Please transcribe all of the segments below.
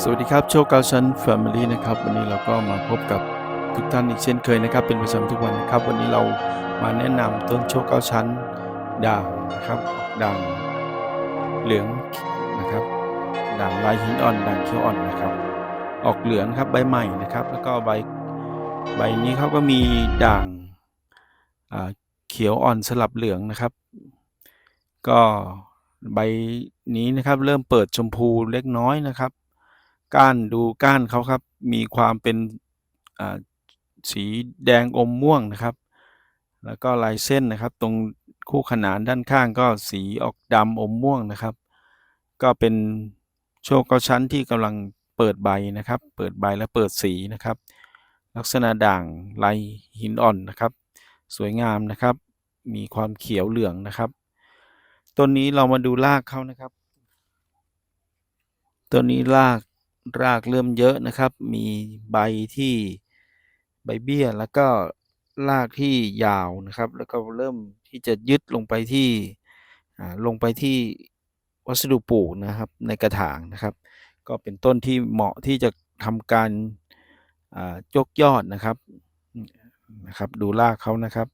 สวัสดีครับโชคเกาชั้นแฟมิลี่นะครับวันนี้เราก็มาพบกับทุกท่านอีกเช่นเคยนะครับ เป็นประจำทุกวันนะครับ วันนี้เรามาแนะนำต้นโชคเกาชั้นด่างนะครับด่างเหลืองนะครับด่างลายหินอ่อนด่างเขียวอ่อนนะครับ ออกเหลืองครับใบใหม่นะครับ แล้วก็ใบใบนี้เขาก็มีด่างเขียวอ่อนสลับเหลืองนะครับ ก็ใบนี้นะครับเริ่มเปิดชมพูเล็กน้อยนะครับ ก้านดูก้านเขาครับ มีความเป็นสีแดงอมม่วงนะครับ แล้วก็ลายเส้นนะครับ ตรงคู่ขนานด้านข้างก็สีออกดำอมม่วงนะครับ ก็เป็นโชคเกาชั้นที่กำลังเปิดใบนะครับ เปิดใบและเปิดสีนะครับ ลักษณะด่างลายหินอ่อนนะครับ สวยงามนะครับ มีความเขียวเหลืองนะครับต้นนี้เรามาดูรากเขานะครับ ต้นนี้ราก รากเริ่มเยอะนะครับ มีใบที่ใบเบี้ยแล้วก็รากที่ยาวนะครับ แล้วก็เริ่มที่จะยึดลงไปที่ลงไปที่วัสดุปลูกนะครับในกระถางนะครับ ก็เป็นต้นที่เหมาะที่จะทำการยกยอดนะครับนะครับ ดูรากเขานะครับ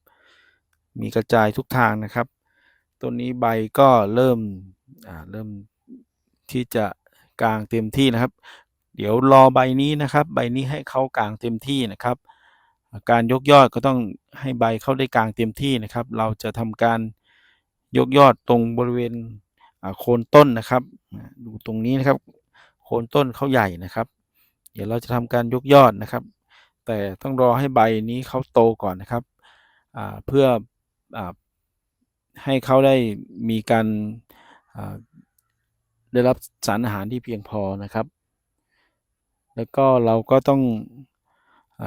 มีกระจายทุกทางนะครับต้นนี้ใบก็เริ่มเริ่มที่จะกลางเต็มที่นะครับ เดี๋ยวรอใบนี้นะครับ ใบนี้ให้เขากลางเต็มที่นะครับ การยกยอดก็ต้องให้ใบเข้าได้กลางเต็มที่นะครับ เราจะทำการยกยอดตรงบริเวณโคนต้นนะครับ ดูตรงนี้นะครับ โคนต้นเขาใหญ่นะครับ เดี๋ยวเราจะทำการยกยอดนะครับ แต่ต้องรอให้ใบนี้เขาโตก่อนนะครับเพื่ออให้เขาได้มีการได้รับสารอาหารที่เพียงพอนะครับ แล้วก็เราก็ต้องอ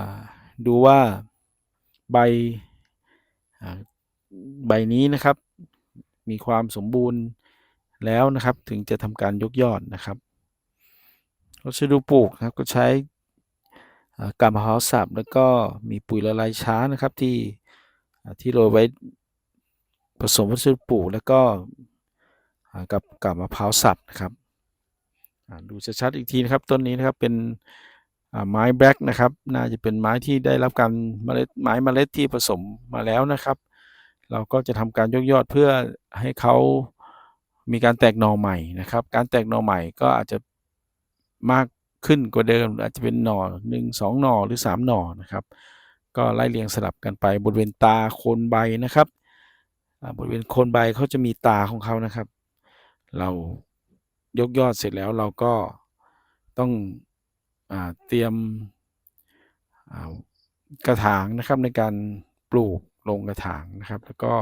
ดูว่าใบใบนี้นะครับ มีความสมบูรณ์แล้วนะครับ ถึงจะทำการยกยอดนะครับวัสดุปลูกนะครับก็ใช้อ่ากามะพร้าวสับแล้วก็มีปุ๋ยละลายช้านะครับที่ที่โรยไว้ผสมวัสดุปลูกแล้วก็กับกาบมะพร้าวสับนะครับ ดูชัดๆอีกทีนะครับต้นนี้นะครับเป็นไม้แบล็กนะครับน่าจะเป็นไม้ที่ได้รับการเมล็ดไม้เมล็ดที่ผสมมาแล้วนะครับ เราก็จะทำการยกยอดเพื่อให้เขามีการแตกหน่อใหม่นะครับ การแตกหน่อใหม่ก็อาจจะมากขึ้นกว่าเดิม อาจจะเป็นหน่อหนึ่งสองหน่อหรือสามหน่อนะครับ ก็ไล่เรียงสลับกันไปบริเวณตาโคนใบนะครับบริเวณโคนใบเขาจะมีตาของเขานะครับ เรา ยกยอดเสร็จแล้วเราก็ต้องอเตรียมกระถางนะครับในการปลูกลงกระถางนะครับ แล้วก็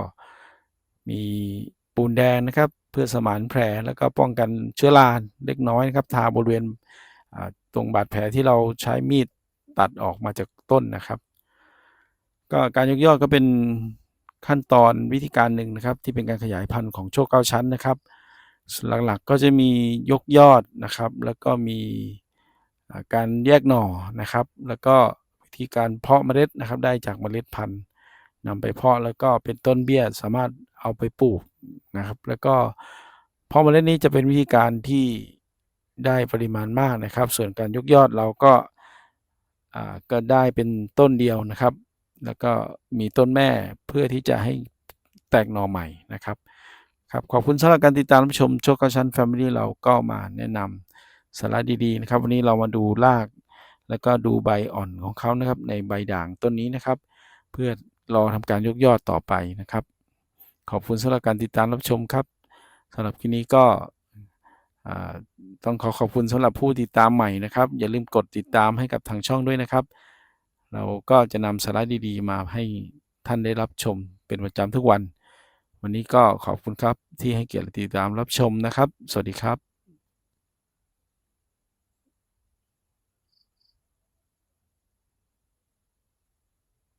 มีปูนแดงนะครับ เพื่อสมานแผลแล้วก็ป้องกันเชื้อราเล็กน้อยนะครับ ทาบริเวณตรงบาดแผลที่เราใช้มีดตัดออกมาจากต้นนะครับ ก็การยกยอดก็เป็นขั้นตอนวิธีการหนึ่งนะครับ ที่เป็นการขยายพันธุ์ของโชคเก้าชั้นนะครับ หลักๆก็จะมียกยอดนะครับ แล้วก็มีการแยกหน่อนะครับ แล้วก็วิธีการเพาะเมล็ดนะครับ ได้จากเมล็ดพันธุ์นำไปเพาะแล้วก็เป็นต้นเบี้ยสามารถเอาไปปลูกนะครับ แล้วก็เพาะเมล็ดนี้จะเป็นวิธีการที่ได้ปริมาณมากนะครับ ส่วนการยกยอดเราก็าก็ได้เป็นต้นเดียวนะครับ แล้วก็มีต้นแม่เพื่อที่จะให้แตกหน่อใหม่นะครับ ครับขอบคุณสำหรับการติดตามรับชมโชคกชันแฟมิลี่เราก็มาแนะนำสาระดีๆนะครับ วันนี้เรามาดูราก แล้วก็ดูใบอ่อนของเขานะครับ ในใบด่างต้นนี้นะครับ เพื่อรอทำการยกยอดต่อไปนะครับ ขอบคุณสำหรับการติดตามรับชมครับสำหรับคลิปนี้ก็ต้องขอขอบคุณสำหรับผู้ติดตามใหม่นะครับ อย่าลืมกดติดตามให้กับทางช่องด้วยนะครับ เราก็จะนำสาระดีๆ มาให้ท่านได้รับชมเป็นประจำทุกวัน วันนี้ก็ขอบคุณครับที่ให้เกียรติติดตามรับชมนะครับ สวัสดีครับ